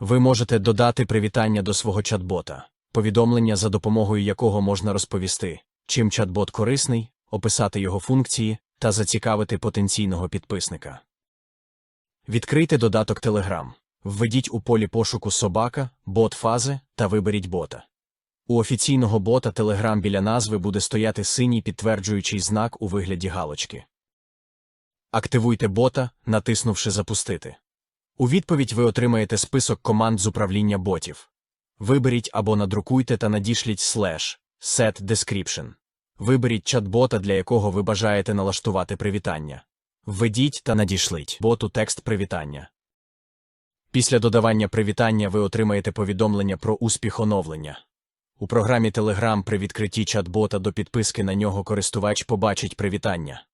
Ви можете додати привітання до свого чат-бота, повідомлення, за допомогою якого можна розповісти, чим чат-бот корисний, описати його функції та зацікавити потенційного підписника. Відкрийте додаток Telegram. Введіть у полі пошуку собака, бот фази та виберіть бота. У офіційного бота Telegram біля назви буде стояти синій підтверджуючий знак у вигляді галочки. Активуйте бота, натиснувши Запустити. У відповідь ви отримаєте список команд з управління ботів. Виберіть або надрукуйте та надішліть слеш set description. Виберіть чат-бота, для якого ви бажаєте налаштувати привітання. Введіть та надішліть боту текст привітання. Після додавання привітання ви отримаєте повідомлення про успіх оновлення. У програмі Telegram при відкритті чат-бота до підписки на нього користувач побачить привітання.